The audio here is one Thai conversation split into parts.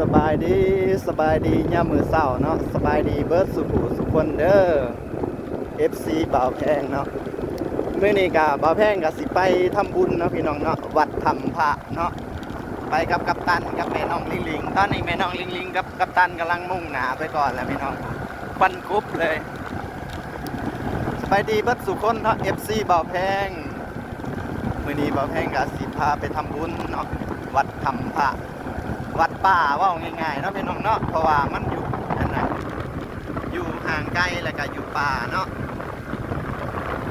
สบายดีสบายดีย่ามือเศร้าเนาะสบายดีเบิร์ดสุขุสุคนเด้อ FC บ่าวแพงเนาะมื้อนี้ก็บ่าวแพงก็สิไปทำบุญเนาะพี่น้องเนาะวัดธรรมพระเนาะไปกับกัปตันกับแม่น้องลิงลิงตอนนี้แม่น้องลิงลิงกับกัปตันกำลังมุ่งหน้าไปก่อนแล้วพี่น้องควันกรุ๊บเลยสบายดีเบิร์ดสุคนเนาะ FC บ่าวแพงมื้อนี้บ่าวแพงก็สิพาไปทำบุญเนาะวัดธรรมพระ วัดป่าเว่าง่ายๆเนาะพี่น้องเนาะเพราะว่ามันอยู่นั่นน่ะอยู่ห่างไกลแล้วก็อยู่ป่าเนาะ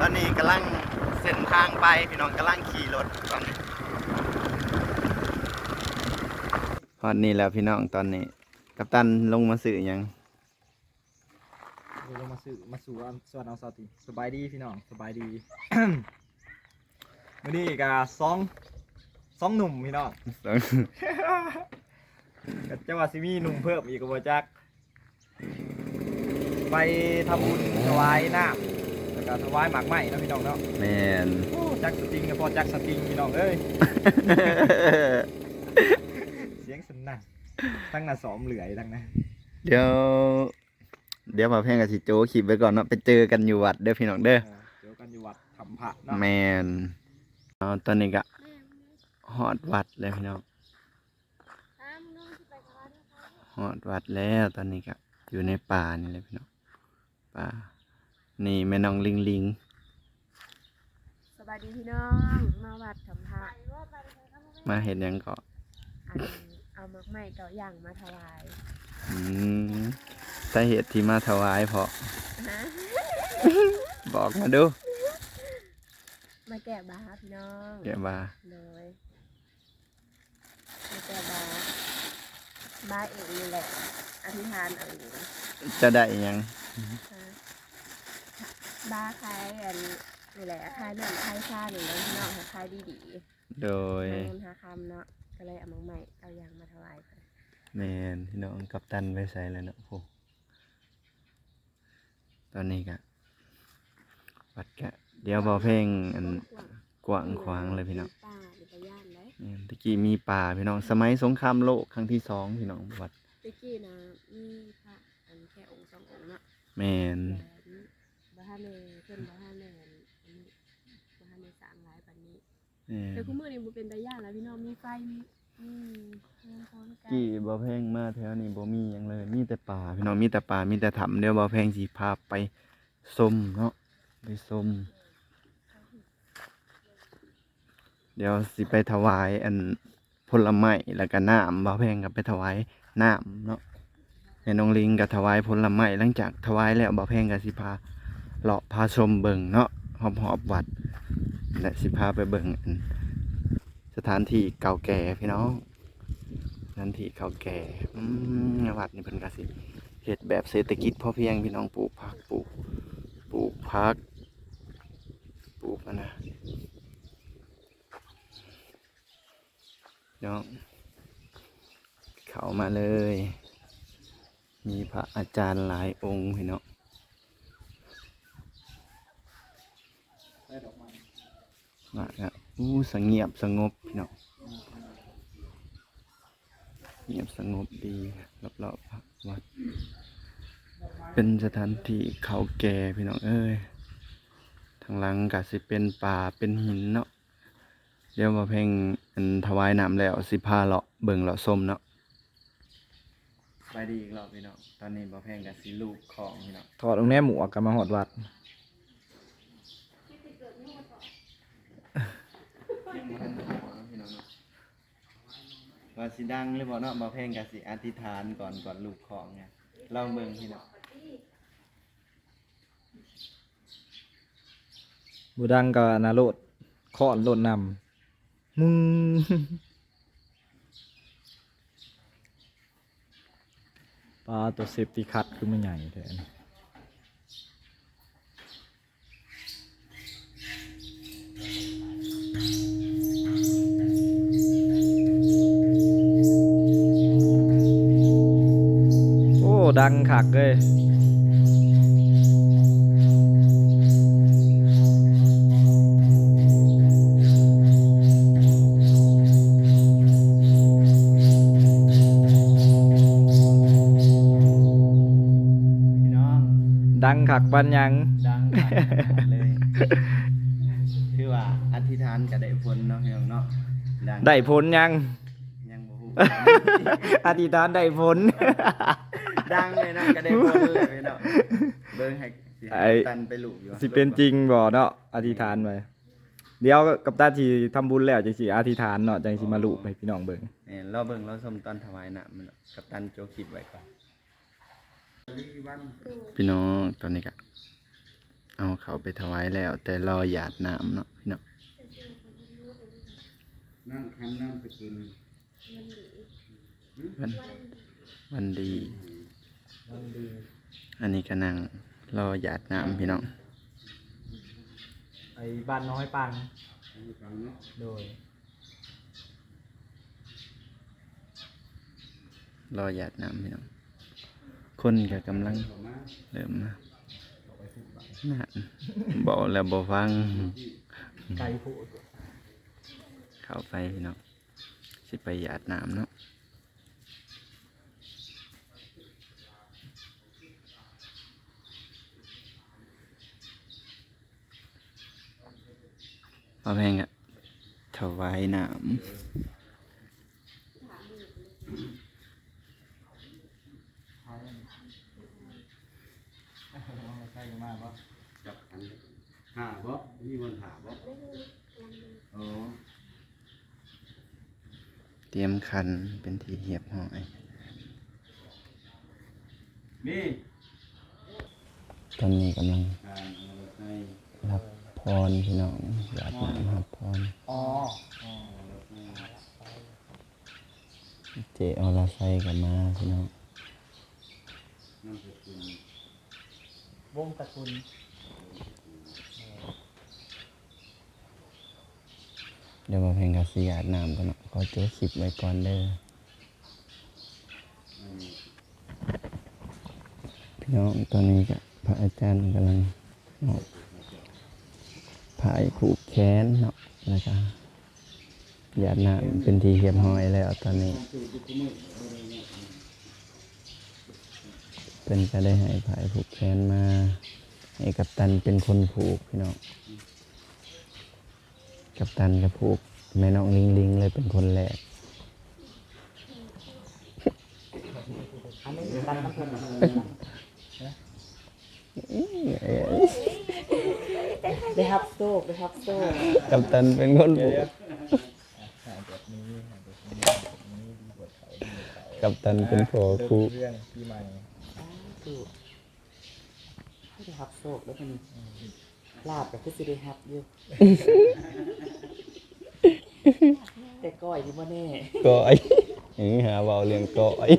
ตอนนี้กำลังเส้นทางไปพี่น้องกำลังขี่รถตอนนี้ตอนนี้แล้วพี่น้องตอนนี้ กัปตันลงมาสื่อหยังเดี๋ยวลงมาสื่อมาสู่อันสวัสดีเอาสวัสดีสบายดีพี่น้องสบายดีมื้อนี้ก็สองสองหนุ่มพี่น้อง ก็จะว่าสิมีหนุ่มเพิ่มอีกก็บ่จัก ไปทำบุญถวายน้ำแล้วก็ถวายหมากไหม้เนาะพี่น้องเนาะแมน โอ้จักสติงกับพอจักสติงพี่น้องเอ้ย เสียงสนั่นทั้งน่ะสอมเหลือยทั้งนั้นเดี๋ยว เดี๋ยวมาเพ่งกับสิโจขีบไว้ก่อนเนาะไปเจอกันอยู่วัดเด้อพี่น้องเด้อ เออเดี๋ยวกันอยู่วัดทำพระเนาะ แมนเอาตอนนี้ก็ฮอดวัดเลยพี่น้อง ฮอดวัดแล้วตอนนี้ก็อยู่ในป่านี่เลยพี่น้องป่า นี่แม่น้องลิงลิงสบายดีพี่น้องมาวัดธรรมพระมาเห็นยังก็อันเอามักใหม่เก่าอย่างมาถวายอืมสาเหตุที่มาถวายเพราะ ฮะบอกมาดูมาแกะบาพี่น้องแกว่าเลยมาแกะบา บาเองนี่แหละ อธิษฐานเอาเองจะได้หยังฮะบาคล้ายอันนี่แหละคล้ายเรื่องคล้ายชาหนึ่งแล้วพี่น้องคล้ายดีดีโดยๆเงินหาคำเนาะก็เลยเอามักใหม่เก่าอย่างมาถวายเพิ่นแมนพี่น้องกับตันไปใส่แล้วเนาะโอ้ตอนนี้ก็วัดกะ เดี๋ยวบอเพลงอันกว้างขวางเลยพี่น้อง ป้าหรือปย่านเลยแม่น ตะกี้มีป่าพี่น้อง สมัยสงครามโลกครั้งที่สองพี่น้องวัดตะกี้นะมีพระอันแค่องค์สององค์เนาะแมนบ้านเลยเพื่อนบ้านเลยอันนี้บ้านเลยสร้างหลายปันนี้แม่นแต่คุณมือนี่บุเป็นตาย่านแล้วพี่น้องมีไฟมีอืมเงินพร้อมกันกี้บอเพลงมาแถวนี้บ่มีหยังเลย มีแต่ป่าพี่น้องมีแต่ป่ามีแต่ถ้ำเดี๋ยวบอเพลงสิพาไปชมเนาะไปชม เดี๋ยวสิไปถวายอันผลไม้แล้วก็น้ำบอเพงกับไปถวายน้ำเนาะแม่น้องลิงกับถวายผลไม้หลังจากถวายแล้วบอเพงกับสิพาเลาะพาชมเบิ่งเนาะหอบหอบวัดและสิพาไปเบิ่งอันสถานที่เก่าแก่พี่น้องสถานที่เก่าแก่อืมวัดนี่เพิ่นก็สิเฮ็ดแบบเศรษฐกิจพอเพียงพี่น้องปลูกผักปลูกปลูกผักปลูกนะ น้องเขามาเลย มีพระอาจารย์หลายองค์พี่น้องได้ดอกไม้มาครับอู้สงเงียบสงบพี่น้องเงียบสงบดีรอบๆวัด เป็นสถานที่เขาแก่พี่น้องเอ้ยทางหลังก็สิเป็นป่าเป็นหินเนาะ เดี๋ยวมาเพ่งอันถวายน้ำแล้วสิพาเลาะเบิ่งเลาะส้มเนาะไปดีอีกรอบพี่น้องตอนนี้บ่เพ่งกับสิลูกของพี่น้องถอดตรงแนี้หมวกกันมาหอดวัดว่าสิดังหรือบ่เนาะบ่เพ่งกับสิอธิษฐานก่อนก่อนลูกของไงลองเบิ่งพี่น้องบูดังก็นาโลดข้อนโลดนำ มึงปลาตัวเซฟตี้คัดคือมันใหญ่แท้นโอ้ ดังคักเลย ดังคักปันยัง ดังขนาดเลย คือว่าอธิษฐานก็ได้ผลเนาะพี่น้องเนาะดังได้ผลยัง ยังบ่ฮู้ อธิษฐานได้ผล ดังเลยนะก็ได้ผลเลยพี่น้องเบิ่งให้สิไอ้ ตันไปลูกอยู่สิเป็นจริงบ่เนาะอธิษฐานไว้เดี๋ยวกับตาที่ทำบุญแล้วจังสิอธิษฐานเนาะจังสิมาลุให้พี่น้องเบิ่ง เนี่ยเราเบิ่งเราชมตอนถวายน้ำมันเนาะกับตันโจคลิปไว้ก่อน พี่น้องตอนนี้ก็เอาเขาไปถวายแล้ว แต่รอหยาดน้ำเนาะพี่น้องนั่งคันนั่งสกุลวันวันดี อันนี้ก็นั่งรอหยาดน้ำพี่น้องไอ้บ้านน้อยปังให้ฟังเนาะโดยรอหยาดน้ำพี่น้อง คนก็กำลังเริ่มมานั่นบอกแล้วบอกฟังไก่ผู้เข้าไปพี่น้องสิไปหยาดน้ำเนาะพอแพงอะถวายน้ใช่มากบ่จับคันหาบ่มีวันหาบ่โอ้ำเตรียมคันเป็นที่เหียบห้อยนี่ตอนนี้กำลังการเอาไปรับพรพี่น้องหยาดน้ำรับพรอ๋อเจอลาไซกับมาพี่น้องนั่งสกุล วงตระกุลเดี๋ยวมาเพลงกาสียาดน้ำกันเนาะขอโจ้คลิปไว้ก่อนเด้อพี่น้องตอนนี้ก็พระอาจารย์กำลังเนาะพายผูกแขนเนาะแล้วก็หยาดน้ำเป็นทีเหียบหอยแล้วตอนนี้ คือทุกมื้อบ่ได้ เป็นก็ได้ให้พายผูกแขนมาให้กัปตันเป็นคนผูกพี่น้องกัปตันก็ผูกแม่น้องลิงลิงเลยเป็นคนแรกได้ครับโซกได้ครับโซกกัปตันเป็นคนผูกกัปตันเป็นผัวครูเรื่องปีให ม่ถูกให้ได้ครับโซกแล้วมันลาบกับคือสิได้ครับอยู่ แต่ก้อยที่ว่าแน่ก้อยอย่างนี้หาเบาเรื่องก้อย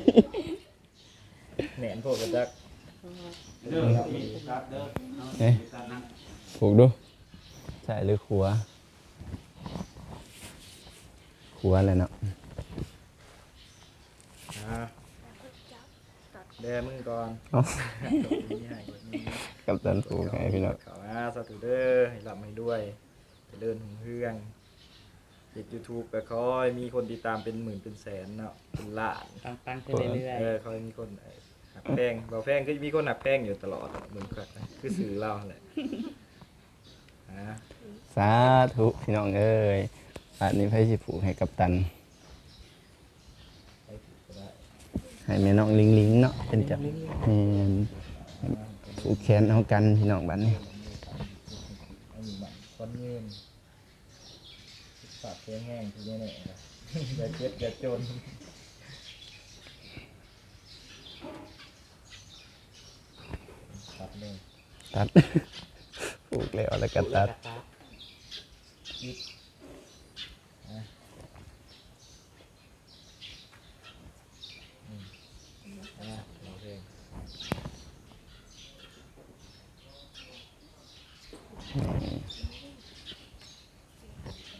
แหนนพวกกระจักเด้อมีตัดเด้อเอาเอ๊ะตัดนะผูกดูใช่หรือขัว ขัวเลยเนาะ อ่าแดมึงก่อนเอ้านี่ให้กดนี้กัปตันผูกให้พี่น้อง เขาอ่าสาธุเด้อให้รับให้ด้วยเจริญหุ่งเฮืองเด็ดยูทูบก็คอยมีคนติดตามเป็นหมื่นเป็นแสนเนาะเป็นล้าน ปังปังๆไปเรื่อยเออคอยมีคนเอ่อหักแพงเบาแพงก็มีคนหักแพงอยู่ตลอดเหมือนกันนะคือสื่อเราแหละอ่าสาธุพี่น้องเอ้ยอันนี้ไพ่สิผูกให้กัปตัน ไปถูกก็ได้ ให้แม่น้องลิงลิงเนาะเป็นจับแม่นผูกแขนเอากันพี่น้องบ้านนี้อันนี้มันคนยืนฝากแข็งแห้งทีนี้เนี่ยนะอย่าเจ็บอย่าจนตัดเลยตัดผูกแล้วแล้วก็ๆตัด กระตับ อ่าโอเค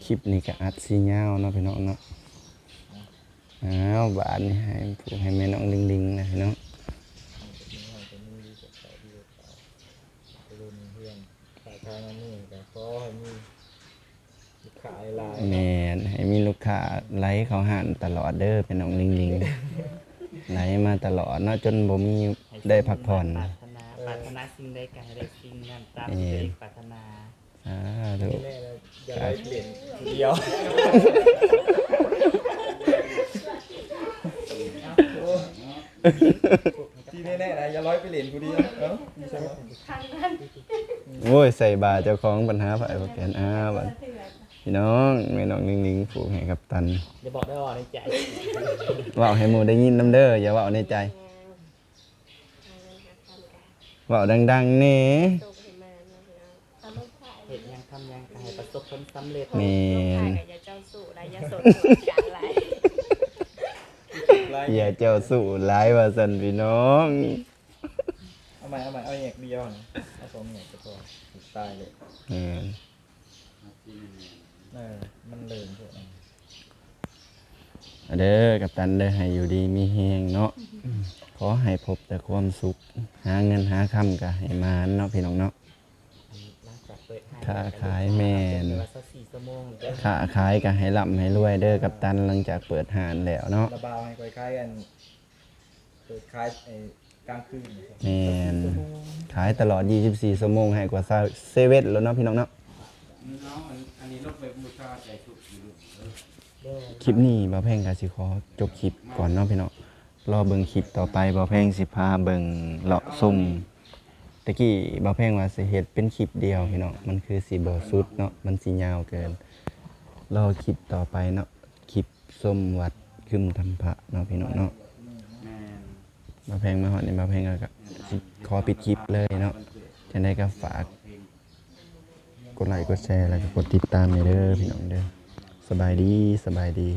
ค ลิปนี้ก็อัดซีเงาวเนาะพี่น้องเนาะอ้าวบานนี่ให้ผูกให้แม่น้องลิงลิงนะพี่น้องเอาตัวนี้เอาตัวนี้ดีกว่าเขาดีกว่าเขาไปรุ่นเพื่อนขายทางอันนี้แต่ก็ให้มีลูกขายลายแม่นให้มีลูกค้าไลค์เขาหันตลอดเด้อเป็นน้องลิงลิงไลค์มาตลอดเนาะจนบ่มีได้พักผ่อนปรารถนาไปปรารถนาสิ่งใดก็ให้ได้สิ่งนั้นตามที่ตัวเองปรารถนาอ่าถูกแน่เลย อย่าไล่เปลี่ยนคนเดียวที่แน่ๆนะอย่าร้อยไปเหรียญกูดีนะเอ้ามีใช่ไหมโอ้ยใส่บาเจ้าของปัญหาฝ่ายประกันอ้าบัดพี่น้องแม่น้องนิ่งๆผูกให้กับตันอย่าบอกได้ว่าในใจเว้าให้หมู่ได้ยินนํเด้ออย่าเว้าในใจเว้าดังๆแหน่ตกให้มาเนำยังก็ให้ประสบผลสำเร็จแม่ลูกนไผ่กับยาเจ้าสู่และยาสนสวนกันไรไล่อย่าเจ้าสู้หลายว่าซั่นพี่น้อง เอาใหม่เอาใหม่เอาแยกเดียวนะเอาสองแยกก็พอตายเลยแม่นเออมันเลินพวกนั้นเอาเด้อกับตันเด้อให้อยู่ดีมีแฮงเนาะขอให้พบแต่ความสุข หาเงินหาคำก็ให้มานเนาะพี่น้องเนาะหลังจากเปิดให้ค้าขายแม่นเวลาสักสี่ชั่วโมงเด้อค้าขายก็ให้ร่ำให้รวยเด้อกับตันหลังจากเปิดหานแล้วเนาะระบาวให้คล้ายๆกันเปิดคล้ายไอ้กลางคืนนะครับแม่นขายตลอด 24ชั่วโมงให้กว่าเซเว่นแล้วเนาะพี่น้องเนาะน้องอันนี้ลบไปบูชาใจสุขอยู่เออเด้อคลิปนี้บ่าวแพงก็สิขอจบคลิปก่อนเนาะพี่น้องรอเบิ่งคลิปต่อไปบ่าวแพงสิพาเบิ่งเลาะซุ่ม ตะกี้บ่าวแพงว่าสิเฮ็ดเป็นคลิปเดียวพี่น้องมันคือสิบ่สุดเนาะมันสิยาวเกินรอคลิปต่อไปเนาะคลิปส้มวัดคึมทำพระเนาะพี่น้องเนาะแม่นบ่าวแพงมาฮอดนี่บ่าวแพงก็สิขอปิดคลิปเลยเนาะจังได๋ก็ฝากกดไลค์กดแชร์แล้วก็กดติดตามให้เด้อพี่น้องเด้อสบายดีสบายดี